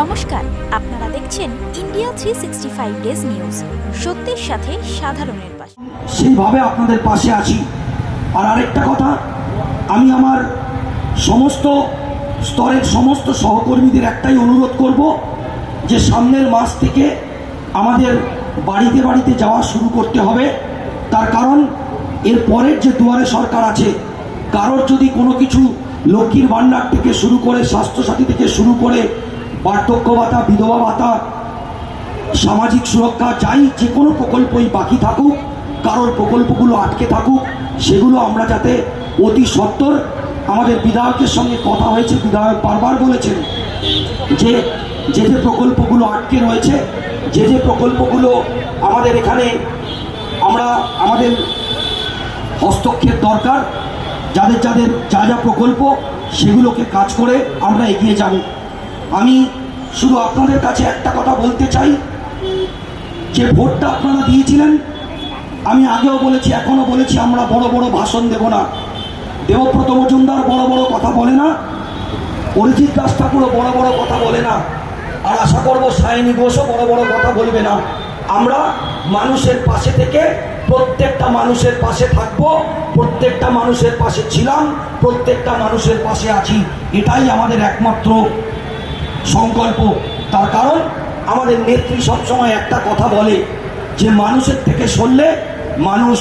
নমস্কার, আপনারা দেখছেন India three sixty five days news সত্যের সাথে সাধারণের পাশে। সেইভাবে আপনাদের পাশে আছি। আর আরেকটা কথা, আমি আমার সমস্ত স্তরের সমস্ত সহকর্মীদের একটাই অনুরোধ করব যে সামনের মাস থেকে আমাদের বাড়িতে বাড়িতে যাওয়া শুরু করতে হবে। তার কারণ, এর পরের যে দুয়ারে সরকার আছে, কারোর যদি কোনো কিছু লক্ষ্মীর ভাণ্ডার থেকে শুরু করে, স্বাস্থ্যসাথী থেকে শুরু করে বার্ধক্য ভাতা বিধবা ভাতা সামাজিক সুরক্ষা, যাই যে কোনো প্রকল্পই বাকি থাকুক, কারোর প্রকল্পগুলো আটকে থাকুক, সেগুলো আমরা যাতে অতি সত্বর আমাদের বিধায়কের সঙ্গে কথা হয়েছে, বিধায়ক বারবার বলেছেন, যে যে যে প্রকল্পগুলো আটকে রয়েছে, যে যে প্রকল্পগুলো আমাদের এখানে আমরা, আমাদের হস্তক্ষেপ দরকার, যাদের যাদের যা যা প্রকল্প, সেগুলোকে কাজ করে আমরা এগিয়ে যাব। আমি শুধু আপনাদের কাছে একটা কথা বলতে চাই। যে ভোটটা আপনারা দিয়েছিলেন, আমি আগেও বলেছি, এখনও বলেছি, আমরা বড় বড় ভাষণ দেব না। দেবব্রত মজুমদার বড় বড় কথা বলে না, অরিজিৎ দাস ঠাকুরও বড় বড় কথা বলে না, আর আশা করব সায়নী ঘোষও বড় বড় কথা বলবে না। আমরা মানুষের পাশে থেকে প্রত্যেকটা মানুষের পাশে থাকব, প্রত্যেকটা মানুষের পাশে ছিলাম, প্রত্যেকটা মানুষের পাশে আছি। এটাই আমাদের একমাত্র সংকল্প। তার কারণ, আমাদের নেত্রী সবসময় একটা কথা বলে যে, মানুষের থেকে সরলে মানুষ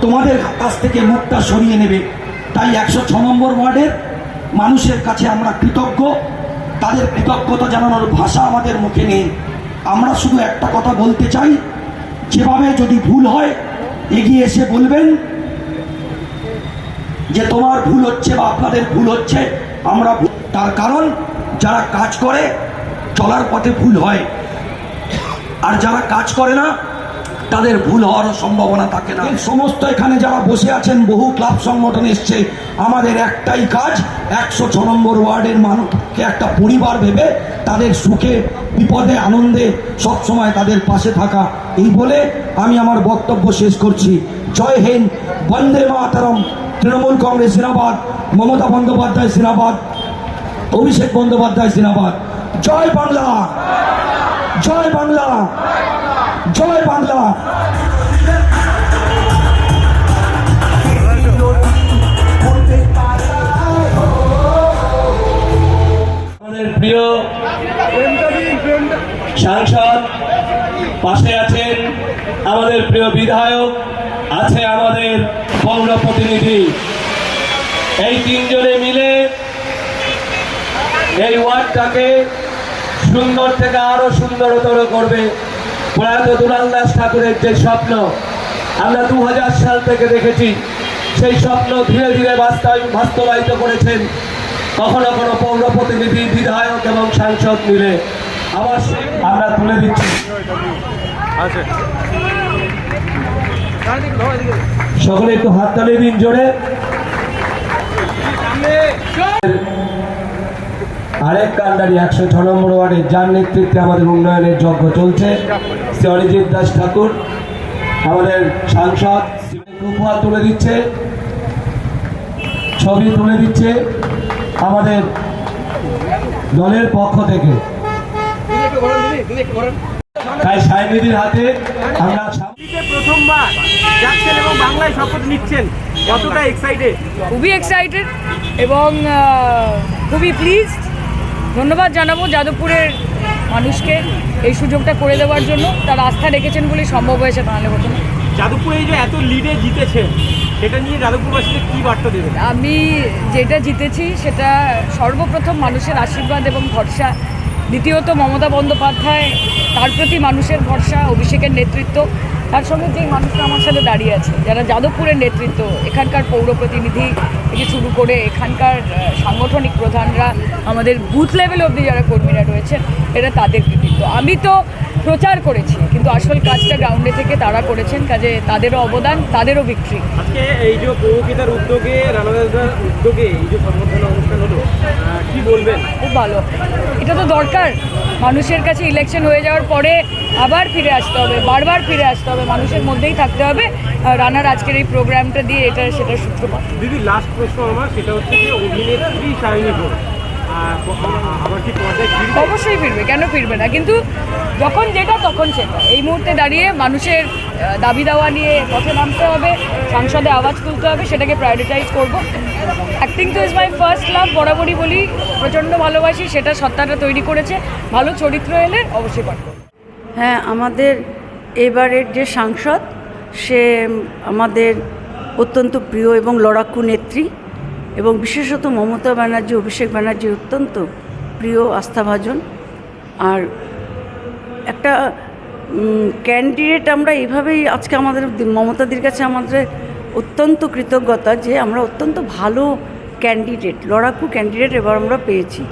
তোমাদের কাছ থেকে মুখটা সরিয়ে নেবে। তাই একশো ছ নম্বর ওয়ার্ডের মানুষের কাছে আমরা কৃতজ্ঞ। তাদের কৃতজ্ঞতা জানানোর ভাষা আমাদের মুখে নেই। আমরা শুধু একটা কথা বলতে চাই, যেভাবে যদি ভুল হয়, এগিয়ে এসে বলবেন যে, তোমার ভুল হচ্ছে বা আপনাদের ভুল হচ্ছে, আমরা তার কারণ যারা কাজ করে, চলার পথে ভুল হয়। আর যারা কাজ করে না, তাদের ভুল হওয়ার সম্ভাবনা থাকে না। সমস্ত এখানে যারা বসে আছেন, বহু ক্লাব সংগঠন এসছে। আমাদের একটাই কাজ, একশো ছ নম্বর ওয়ার্ডের মানুষকে একটা পরিবার ভেবে তাদের সুখে, বিপদে, আনন্দে সব সময় তাদের পাশে থাকা। এই বলে আমি আমার বক্তব্য শেষ করছি। জয় হিন্দ, বন্দে মাতারম, তৃণমূল কংগ্রেস জিনাবাদ মমতা বন্দ্যোপাধ্যায় জিনাবাদ অভিষেক বন্দ্যোপাধ্যায় জিনাবাদ জয় বাংলা। জয় বাংলা। জয় বাংলা। প্রিয় সাংসদ পাশে আছেন আমাদের প্রিয় বিধায়ক, আছে আমাদের পৌর প্রতিনিধি এই তিনজনে মিলে এই ওয়ার্ডটাকে সুন্দর থেকে আরও সুন্দরতর করবে। প্রয়াত দুলাল দাস ঠাকুরের যে স্বপ্ন, আমরা দু হাজার সাল থেকে দেখেছি, সেই স্বপ্ন ধীরে ধীরে বাস্তবায়িত করেছেন। কখনো কোনো পৌর প্রতিনিধি, বিধায়ক এবং সাংসদ মিলে। আবার আমরা তুলে দিচ্ছি। সকলে একটু হাততালি দিন জোরে। আরেক কান্ডারি একশো ছ নম্বর ওয়ার্ডে যার নেতৃত্বে আমাদের উন্নয়নের যজ্ঞ চলছে। শ্রী অরিজিৎ দাস ঠাকুর আমাদের সাংসদ উপহার তুলে দিচ্ছে ছবি তুলে দিচ্ছে আমাদের দলের পক্ষ থেকে। তাই সাইনিধির হাতে আমরা প্রথমবার যাচ্ছেন এবং বাংলায় শপথ নিচ্ছেন। কতটা এক্সাইটেড খুবই এক্সাইটেড এবং খুবই প্লিজড ধন্যবাদ জানাব যাদবপুরের মানুষকে এই সুযোগটা করে দেওয়ার জন্য। তার আস্থা রেখেছেন বলে সম্ভব হয়েছে তাহলে হতো না। যাদবপুরে এই যে এত লিডে জিতেছেন সেটা নিয়ে যাদবপুরবাসীদের কি বার্তা দেবেন? আমি যেটা জিতেছি সেটা সর্বপ্রথম মানুষের আশীর্বাদ এবং ভরসা। দ্বিতীয়ত মমতা বন্দ্যোপাধ্যায় তার প্রতি মানুষের ভরসা অভিষেকের নেতৃত্ব। তার সঙ্গে যেই মানুষরা আমার সাথে দাঁড়িয়ে আছে যারা যাদবপুরের নেতৃত্ব এখানকার পৌর প্রতিনিধি থেকে শুরু করে এখানকার সাংগঠনিক প্রধানরা আমাদের বুথ লেভেল অবধি যারা কর্মীরা রয়েছেন এটা তাদের কৃতিত্ব। আমি তো প্রচার করেছি কিন্তু আসল কাজটা গ্রাউন্ডে থেকে তারা করেছেন কাজে তাদেরও অবদান তাদেরও বিক্রি আজকে এই যে পৌরপিতার উদ্যোগে রানাদাসদার উদ্যোগে এই যে আহ, কি বলবেন খুব ভালো এটা তো দরকার মানুষের কাছে ইলেকশন হয়ে যাওয়ার পরে আবার ফিরে আসতে হবে বারবার ফিরে আসতে হবে মানুষের মধ্যেই থাকতে হবে আর রানার আজকের এই প্রোগ্রামটা দিয়ে এটা সেটার সূত্রপাত দিদি লাস্ট প্রশ্ন আমার সেটা হচ্ছে যে অভিনেত্রী সায়নী ঘোষ আমার কি অবশ্যই ফিরবে কেন ফিরবে না? কিন্তু যখন যেটা তখন সেটা। এই মুহূর্তে দাঁড়িয়ে মানুষের দাবি দাওয়া নিয়ে পথে নামতে হবে সংসদে আওয়াজ তুলতে হবে সেটাকে প্রায়োরিটাইজ করব। অ্যাক্টিং তো ইজ মাই ফার্স্ট লাভ বরাবরই বলি প্রচণ্ড ভালোবাসি সেটা সত্তাটা তৈরি করেছে। ভালো চরিত্র এলে অবশ্যই পারব। হ্যাঁ আমাদের এবারের যে সাংসদ সে আমাদের অত্যন্ত প্রিয় এবং লড়াকু নেত্রী এবং বিশেষত মমতা ব্যানার্জি অভিষেক ব্যানার্জি অত্যন্ত প্রিয় আস্থাভাজন। আর একটা ক্যান্ডিডেট আমরা এইভাবেই আজকে আমাদের মমতাদির কাছে আমাদের অত্যন্ত কৃতজ্ঞতা যে আমরা অত্যন্ত ভালো ক্যান্ডিডেট লড়াকু ক্যান্ডিডেট এবার আমরা পেয়েছি।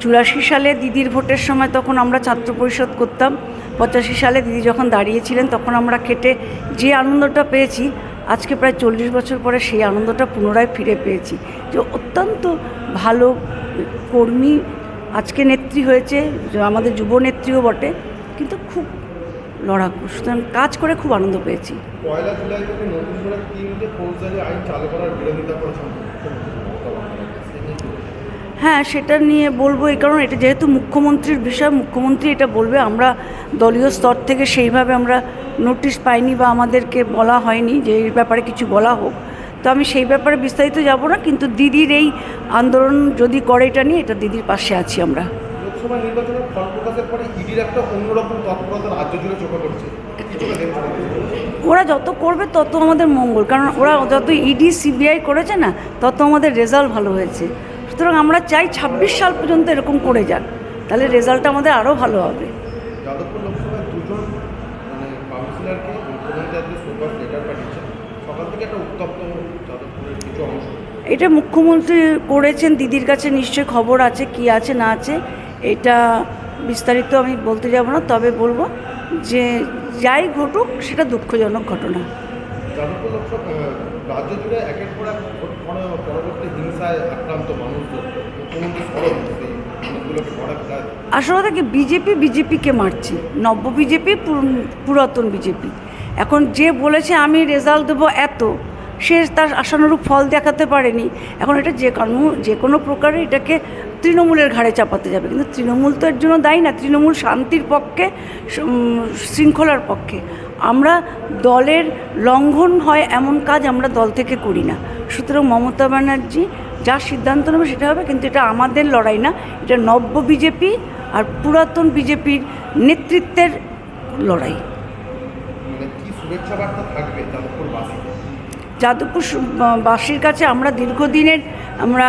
চুরাশি সালে দিদির ভোটের সময় তখন আমরা ছাত্র পরিষদ করতাম। পঁচাশি সালে দিদি যখন দাঁড়িয়েছিলেন তখন আমরা খেটে যে আনন্দটা পেয়েছি, আজকে প্রায় চল্লিশ বছর পরে সেই আনন্দটা পুনরায় ফিরে পেয়েছি। যে অত্যন্ত ভালো কর্মী আজকে নেত্রী হয়েছে আমাদের যুব নেত্রীও বটে কিন্তু খুব লড়াকু সুতরাং কাজ করে খুব আনন্দ পেয়েছি পয়লা জুলাই থেকে নতুন করে তিনটে ফৌজদারি আইন চালু করার বিরোধিতা করেছেন মুখ্যমন্ত্রী মমতা বন্দ্যোপাধ্যায়। সে নিয়ে কি বলবেন? হ্যাঁ সেটা নিয়ে বলব এই কারণ এটা যেহেতু মুখ্যমন্ত্রীর বিষয় মুখ্যমন্ত্রী এটা বলবে আমরা দলীয় স্তর থেকে সেইভাবে আমরা নোটিশ পাইনি বা আমাদেরকে বলা হয়নি যে এই ব্যাপারে কিছু বলা হোক তো আমি সেই ব্যাপারে বিস্তারিত যাব না কিন্তু দিদির এই আন্দোলন যদি করে এটা নিয়ে এটা দিদির পাশে আছি আমরা। লোকসভা নির্বাচনের ফল প্রকাশের পরে ইডির একটা অন্যরকম তৎপরতা রাজ্য জুড়ে চোখে পড়ছে। কি চোখে দেখছেন ওরা যত করবে তত আমাদের মঙ্গল কারণ ওরা যত ইডি সিবিআই করেছে না তত আমাদের রেজাল্ট ভালো হয়েছে। সুতরাং আমরা চাই ছাব্বিশ সাল পর্যন্ত এরকম করে যাক তাহলে রেজাল্টটা আমাদের আরও ভালো হবে। যাদবপুর লোকসভায় দুজন মানে কাউন্সিলরকে লেটার সকাল থেকে একটা উত্তপ্ত যাদবপুরের কিছু অংশ। এটা মুখ্যমন্ত্রী করেছেন দিদির কাছে নিশ্চয়ই খবর আছে কি আছে না আছে এটা বিস্তারিত আমি বলতে যাব না তবে বলব যে যাই ঘটুক সেটা দুঃখজনক ঘটনা। যাদবপুর লোকসভা রাজ্য জুড়ে একের পর এক পরবর্তী হিংসায় আক্রান্ত মানুষজন। মুখ্যমন্ত্রী স্মরণ সেই মানুষগুলোকে ঘরে ফেরায় আসলে কি বিজেপি বিজেপিকে মারছে নব্য বিজেপি পুরাতন বিজেপি। এখন যে বলেছে আমি রেজাল্ট দেবো এত, সে তার আশানুরূপ ফল দেখাতে পারেনি। এখন এটা যে কোনো যে কোনো প্রকারে এটাকে তৃণমূলের ঘাড়ে চাপাতে যাবে। কিন্তু তৃণমূল তো এর জন্য দায়ী না, তৃণমূল শান্তির পক্ষে শৃঙ্খলার পক্ষে। আমরা দলের লঙ্ঘন হয় এমন কাজ আমরা দল থেকে করি না। সুতরাং মমতা ব্যানার্জি যা সিদ্ধান্ত নেবে সেটা হবে, কিন্তু এটা আমাদের লড়াই না। এটা নব্য বিজেপি আর পুরাতন বিজেপির নেতৃত্বের লড়াই। যাদবপুর বাসীর কাছে? আমরা দীর্ঘদিনের আমরা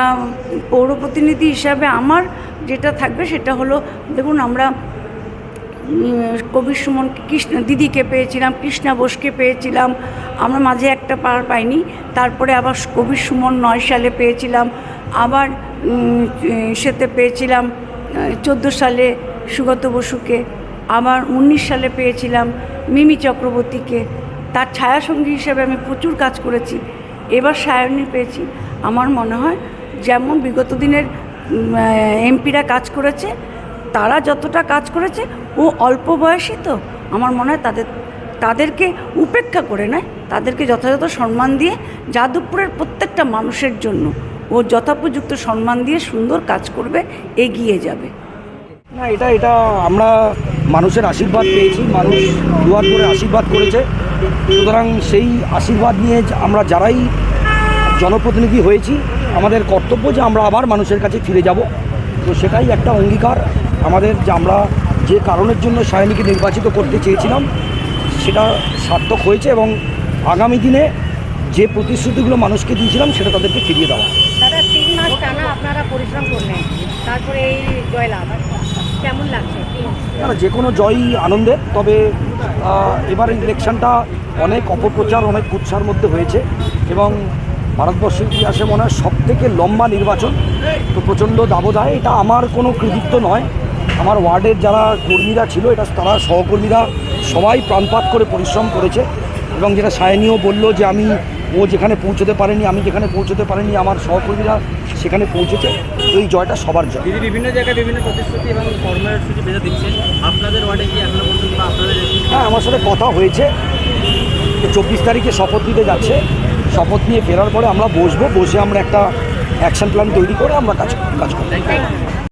পৌর প্রতিনিধি হিসাবে আমার যেটা থাকবে সেটা হলো, দেখুন আমরা কবির সুমন কৃষ্ণ, দিদিকে পেয়েছিলাম, কৃষ্ণা বোসকে পেয়েছিলাম, আমরা মাঝে একটা পার পাইনি, তারপরে আবার কবির সুমন নয় সালে পেয়েছিলাম, আবার সেতে পেয়েছিলাম চোদ্দ সালে সুগত বসুকে, আবার উনিশ সালে পেয়েছিলাম মিমি চক্রবর্তীকে। তার ছায়াসঙ্গী হিসেবে আমি প্রচুর কাজ করেছি। এবার সায়নী পেয়েছি। আমার মনে হয় যেমন বিগত দিনের এমপিরা কাজ করেছে, তারা যতটা কাজ করেছে, ও অল্প বয়সী তো, আমার মনে হয় তাদের, তাদেরকে উপেক্ষা করে নয়। তাদেরকে যথাযথ সম্মান দিয়ে যাদবপুরের প্রত্যেকটা মানুষের জন্য ও যথোপযুক্ত সম্মান দিয়ে সুন্দর কাজ করবে, এগিয়ে যাবে। না, এটা এটা আমরা মানুষের আশীর্বাদ পেয়েছি, মানুষ দুয়ার করে আশীর্বাদ করেছে। সুতরাং সেই আশীর্বাদ নিয়ে আমরা যারাই জনপ্রতিনিধি হয়েছি, আমাদের কর্তব্য যে আমরা আবার মানুষের কাছে ফিরে যাব। তো সেটাই একটা অঙ্গীকার আমাদের যে আমরা যে কারণের জন্য সায়নীকে নির্বাচিত করতে চেয়েছিলাম, সেটা সার্থক হয়েছে এবং আগামী দিনে যে প্রতিশ্রুতিগুলো মানুষকে দিয়েছিলাম, সেটা তাদেরকে ফিরিয়ে দেওয়া। দাদা, তিন মাস টানা আপনারা পরিশ্রম করলেন, তারপরে এই জয়লাভ। কেমন লাগছে? না যে কোনো জয়ই আনন্দের, তবে এবার ইলেকশনটা অনেক অপপ্রচার, অনেক কুৎসার মধ্যে হয়েছে এবং ভারতবর্ষের ইতিহাসে মনে হয় সব থেকে লম্বা নির্বাচন তো প্রচণ্ড দাবদায় এটা আমার কোনো কৃতিত্ব নয়। আমার ওয়ার্ডের যারা কর্মীরা ছিল, এটা তারা সহকর্মীরা সবাই প্রাণপাত করে পরিশ্রম করেছে এবং যেটা সায়নীও বলল যে আমি ও যেখানে পৌঁছতে পারেনি আমি যেখানে পৌঁছতে পারিনি আমার সহকর্মীরা সেখানে পৌঁছেছে। এই জয়টা সবার জয়। দিদি বিভিন্ন জায়গায় বিভিন্ন প্রতিশ্রুতি এবং কর্মসূচি বেঁধে দিচ্ছেন আপনাদের ওয়ার্ডে কি এখনও পর্যন্ত আপনাদের হ্যাঁ আমার সাথে কথা হয়েছে। চব্বিশ তারিখে শপথ নিতে যাচ্ছে। শপথ নিয়ে ফেরার পরে আমরা বসবো বসে আমরা একটা অ্যাকশন প্ল্যান তৈরি করে আমরা কাজ কাজ করব।